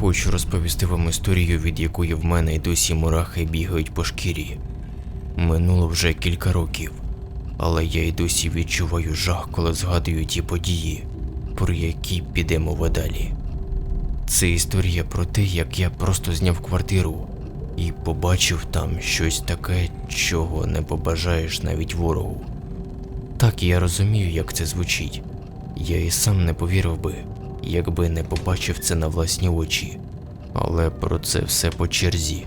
хочу розповісти вам історію, від якої в мене й досі мурахи бігають по шкірі. Минуло вже кілька років, але я й досі відчуваю жах, коли згадую ті події, про які піде мова далі. Це історія про те, як я просто зняв квартиру і побачив там щось таке, чого не побажаєш навіть ворогу. Так я розумію, як це звучить. Я і сам не повірив би, якби не побачив це на власні очі. Але про це все по черзі.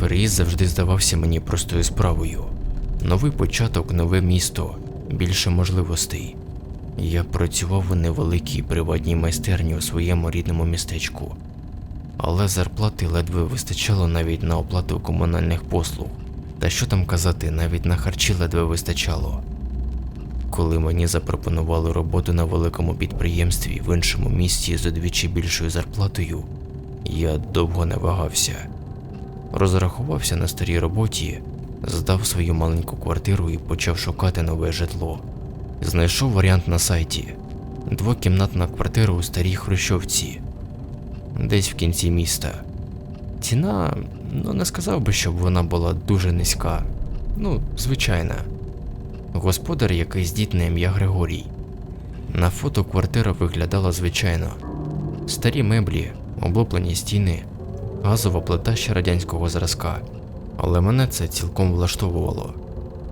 Переїзд завжди здавався мені простою справою. Новий початок, нове місто, більше можливостей. Я працював у невеликій приватній майстерні у своєму рідному містечку, але зарплати ледве вистачало навіть на оплату комунальних послуг. Та що там казати, навіть на харчі ледве вистачало. Коли мені запропонували роботу на великому підприємстві в іншому місті з удвічі більшою зарплатою, я довго не вагався. Розрахувався на старій роботі, здав свою маленьку квартиру і почав шукати нове житло. Знайшов варіант на сайті двокімнатна квартира у старій Хрущовці, десь в кінці міста. Ціна, ну не сказав би, щоб вона була дуже низька. Ну, звичайна. Господар якийсь дітне ім'я Григорій. На фото квартира виглядала звичайно. Старі меблі, облуплені стіни, газова плита ще радянського зразка. Але мене це цілком влаштовувало.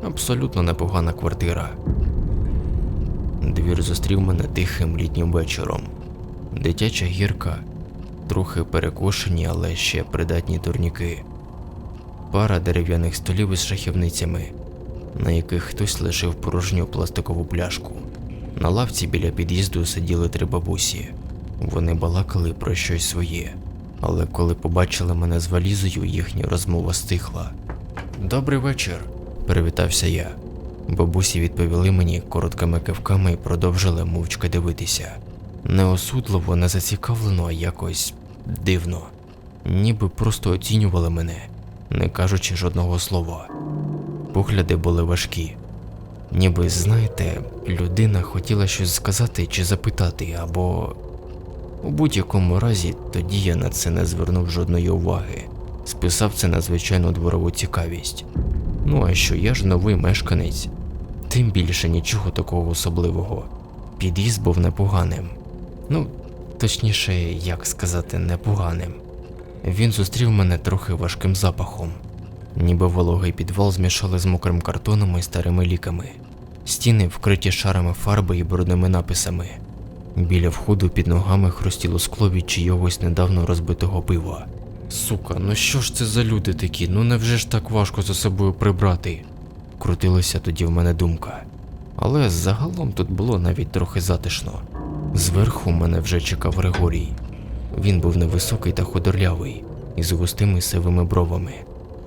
Абсолютно непогана квартира. Двір зустрів мене тихим літнім вечором. Дитяча гірка, трохи перекошені, але ще придатні турніки, пара дерев'яних столів із шахівницями, на яких хтось лишив порожню пластикову пляшку. На лавці біля під'їзду сиділи три бабусі. Вони балакали про щось своє, але коли побачили мене з валізою, їхня розмова стихла. Добрий вечір, привітався я. Бабусі відповіли мені короткими кивками і продовжили мовчки дивитися. Не осудливо, не зацікавлено, а якось дивно. Ніби просто оцінювали мене, не кажучи жодного слова. Погляди були важкі. Ніби, знаєте, людина хотіла щось сказати чи запитати, або у будь-якому разі тоді я на це не звернув жодної уваги, списав це на звичайну дворову цікавість. Ну а що я ж новий мешканець, тим більше нічого такого особливого. Під'їзд був непоганим. Ну, точніше, як сказати, непоганим. Він зустрів мене трохи важким запахом, ніби вологий підвал змішали з мокрим картоном і старими ліками. Стіни вкриті шарами фарби і брудними написами. Біля входу під ногами хрустіло скло від чийогось недавно розбитого пива. Сука, ну що ж це за люди такі? Ну невже ж так важко за собою прибрати? Крутилася тоді в мене думка. Але загалом тут було навіть трохи затишно. Зверху мене вже чекав Григорій. Він був невисокий та худорлявий, із густими сивими бровами.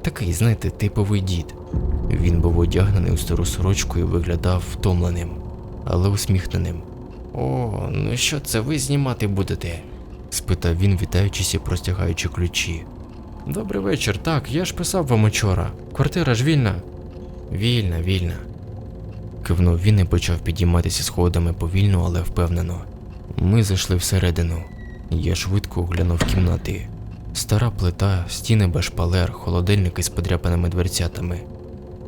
Такий, знаєте, типовий дід. Він був одягнений у стару сорочку і виглядав втомленим, але усміхненим. О, ну що це ви знімати будете? спитав він, вітаючись і простягаючи ключі. Добрий вечір, так, я ж писав вам учора. Квартира ж вільна. Вільна, вільна. Кивнув він і почав підійматися сходами повільно, але впевнено. Ми зайшли всередину. Я швидко оглянув кімнати. Стара плита, стіни без шпалер, холодильники з подряпаними дверцятами.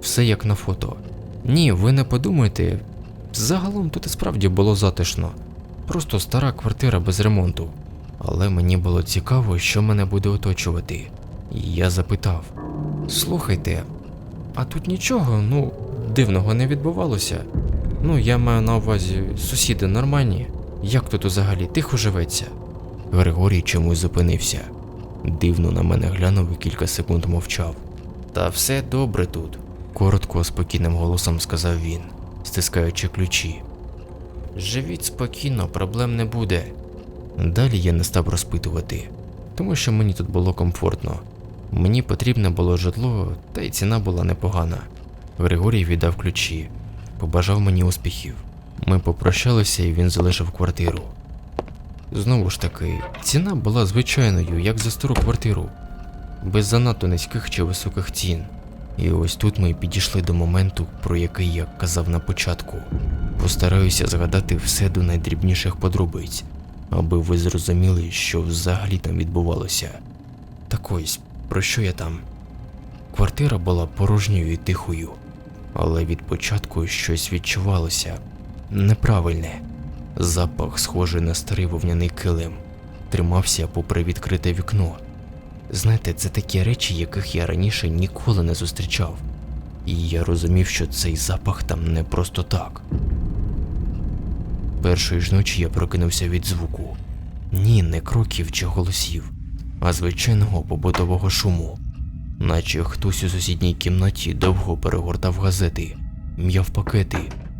Все як на фото. Ні, ви не подумайте. Загалом тут і справді було затишно. Просто стара квартира без ремонту. Але мені було цікаво, що мене буде оточувати. І я запитав: Слухайте, а тут нічого, ну, дивного не відбувалося. Ну, я маю на увазі, сусіди нормальні. Як тут взагалі тихо живеться? Григорій чомусь зупинився. Дивно на мене глянув і кілька секунд мовчав. Та все добре тут, коротко, спокійним голосом сказав він, стискаючи ключі. Живіть спокійно, проблем не буде. Далі я не став розпитувати, тому що мені тут було комфортно. Мені потрібне було житло, та й ціна була непогана. Григорій віддав ключі, побажав мені успіхів. Ми попрощалися і він залишив квартиру. Знову ж таки, ціна була звичайною, як за стару квартиру, без занадто низьких чи високих цін. І ось тут ми підійшли до моменту, про який я казав на початку. Постараюся згадати все до найдрібніших подробиць. аби ви зрозуміли, що взагалі там відбувалося. Так ось, про що я там? Квартира була порожньою і тихою, але від початку щось відчувалося неправильне. Запах, схожий на старий вовняний килим, тримався попри відкрите вікно. Знаєте, це такі речі, яких я раніше ніколи не зустрічав. І я розумів, що цей запах там не просто так. Першої ж ночі я прокинувся від звуку. Ні, не кроків чи голосів, а звичайного побутового шуму. Наче хтось у сусідній кімнаті довго перегортав газети, м'яв пакети,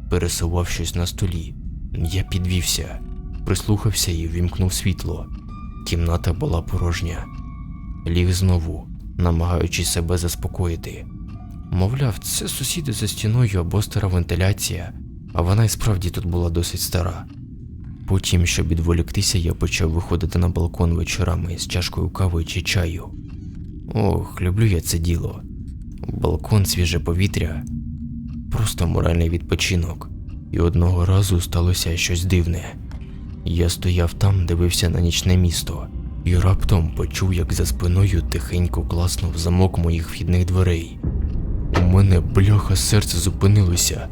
пересував щось на столі. Я підвівся, прислухався і вімкнув світло. Кімната була порожня. Ліг знову, намагаючись себе заспокоїти. Мовляв, це сусіди за стіною або стара вентиляція, а вона і справді тут була досить стара. Потім, щоб відволіктися, я почав виходити на балкон вечорами з чашкою кави чи чаю. Ох, люблю я це діло. Балкон, свіже повітря, просто моральний відпочинок. І одного разу сталося щось дивне. Я стояв там, дивився на нічне місто, і раптом почув, як за спиною тихенько класнув замок моїх вхідних дверей. У мене бляха серце зупинилося.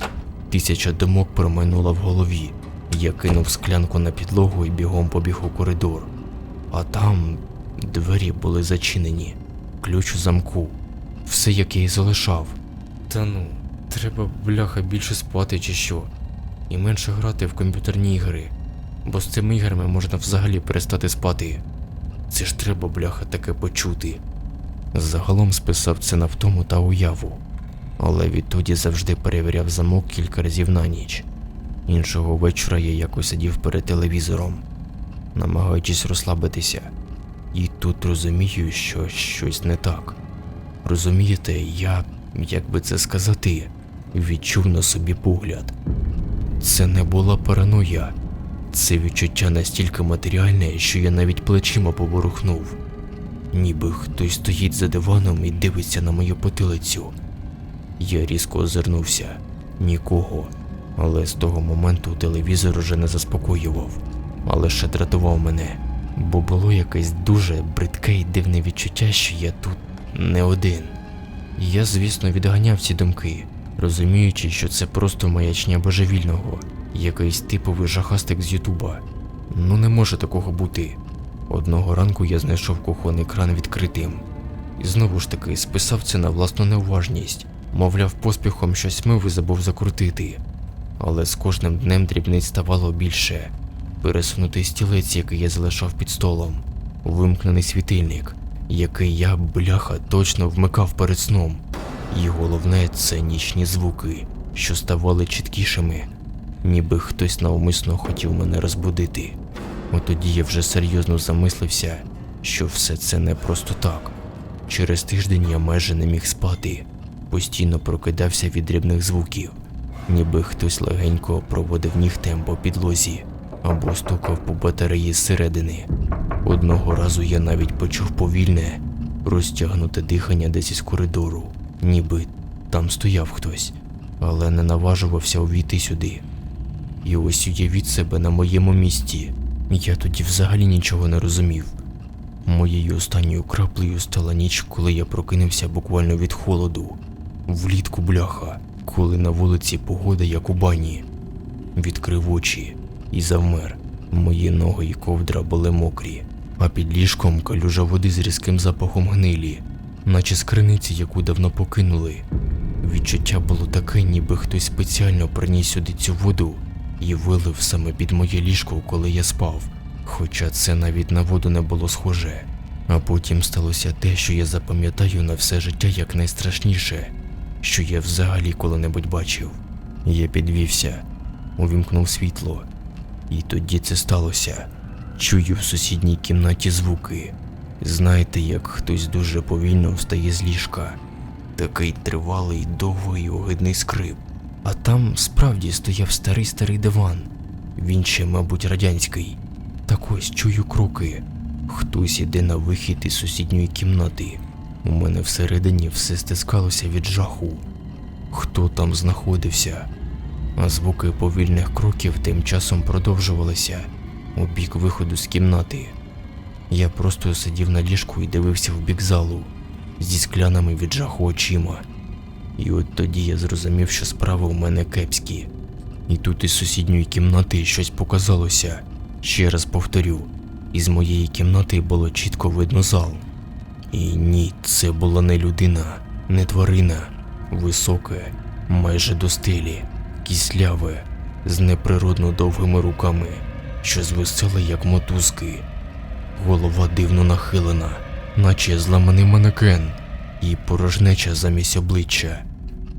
Тисяча думок промайнула в голові. Я кинув склянку на підлогу і бігом побіг у коридор. А там двері були зачинені, ключ у замку, все як я і залишав. Та ну, треба бляха більше спати чи що, і менше грати в комп'ютерні ігри, бо з цими іграми можна взагалі перестати спати. Це ж треба, бляха, таке почути. Загалом списав це на втому та уяву, але відтоді завжди перевіряв замок кілька разів на ніч. Іншого вечора я якось сидів перед телевізором, намагаючись розслабитися, і тут розумію, що щось не так. Розумієте, я, як би це сказати, відчув на собі погляд. Це не була параноя, це відчуття настільки матеріальне, що я навіть плечима поворухнув. Ніби хтось стоїть за диваном і дивиться на мою потилицю. Я різко озирнувся нікого, але з того моменту телевізор уже не заспокоював, а лише дратував мене, бо було якесь дуже бридке і дивне відчуття, що я тут не один. Я, звісно, відганяв ці думки, розуміючи, що це просто маячня божевільного, якийсь типовий жахастик з Ютуба. Ну не може такого бути. Одного ранку я знайшов кухонний кран відкритим. І знову ж таки списав це на власну неуважність, мовляв, поспіхом щось мив і забув закрутити. Але з кожним днем дрібниць ставало більше. Пересунутий стілець, який я залишав під столом, вимкнений світильник, який я, бляха, точно вмикав перед сном. І головне це нічні звуки, що ставали чіткішими, ніби хтось навмисно хотів мене розбудити. От тоді я вже серйозно замислився, що все це не просто так. Через тиждень я майже не міг спати, постійно прокидався від дрібних звуків, ніби хтось легенько проводив нігтем по підлозі або стукав по батареї зсередини. Одного разу я навіть почув повільне, розтягнуте дихання десь із коридору, ніби там стояв хтось, але не наважувався увійти сюди. І ось уявіть себе на моєму місці. Я тоді взагалі нічого не розумів. Моєю останньою краплею стала ніч, коли я прокинувся буквально від холоду. Влітку бляха, коли на вулиці погода як у бані. Відкрив очі і завмер. Мої ноги і ковдра були мокрі, а під ліжком калюжа води з різким запахом гнилі, наче з криниці, яку давно покинули. Відчуття було таке, ніби хтось спеціально приніс сюди цю воду і вилив саме під моє ліжко, коли я спав, хоча це навіть на воду не було схоже. А потім сталося те, що я запам'ятаю на все життя як найстрашніше, що я взагалі коли-небудь бачив. Я підвівся, увімкнув світло, і тоді це сталося. Чую в сусідній кімнаті звуки. Знаєте, як хтось дуже повільно встає з ліжка. Такий тривалий, довгий огидний скрип. А там справді стояв старий старий диван. Він ще, мабуть, радянський. Так ось чую кроки. Хтось іде на вихід із сусідньої кімнати. У мене всередині все стискалося від жаху. Хто там знаходився? А звуки повільних кроків тим часом продовжувалися. у бік виходу з кімнати. Я просто сидів на ліжку і дивився в бік залу зі скляними від жаху очима. І от тоді я зрозумів, що справи у мене кепські. І тут із сусідньої кімнати щось показалося. Ще раз повторю, із моєї кімнати було чітко видно зал. І ні, це була не людина, не тварина, високе, майже до стелі, кисляве, з неприродно довгими руками, що звисали як мотузки. Голова дивно нахилена, наче зламаний манекен, і порожнеча замість обличчя.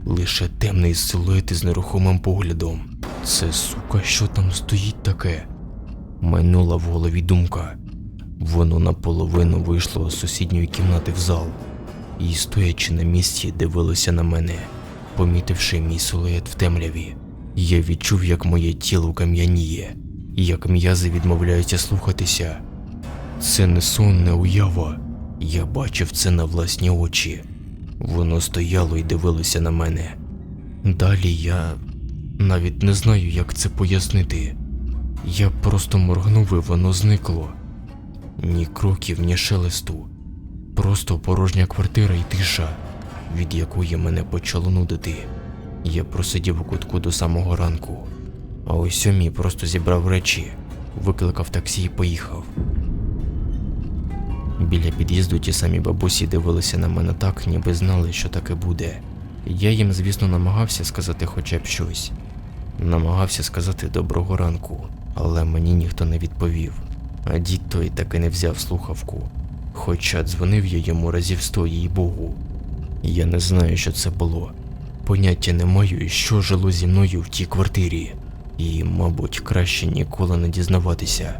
Лише темний силует із нерухомим поглядом. Це сука, що там стоїть таке? Майнула в голові думка. Воно наполовину вийшло з сусідньої кімнати в зал і, стоячи на місці, дивилося на мене, помітивши мій силует в темряві. Я відчув, як моє тіло кам'яніє, як м'язи відмовляються слухатися. Це не сон, не уява. Я бачив це на власні очі. Воно стояло і дивилося на мене. Далі я навіть не знаю, як це пояснити. Я просто моргнув і воно зникло. Ні кроків, ні шелесту. Просто порожня квартира і тиша, від якої мене почало нудити. Я просидів у кутку до самого ранку, а о сьомій просто зібрав речі, викликав таксі і поїхав. Біля під'їзду ті самі бабусі дивилися на мене так, ніби знали, що таке буде. Я їм, звісно, намагався сказати хоча б щось. Намагався сказати доброго ранку, але мені ніхто не відповів. А дід той таки не взяв слухавку. Хоча дзвонив я йому разів сто, їй Богу. Я не знаю, що це було. Поняття не маю, що жило зі мною в тій квартирі. І, мабуть, краще ніколи не дізнаватися.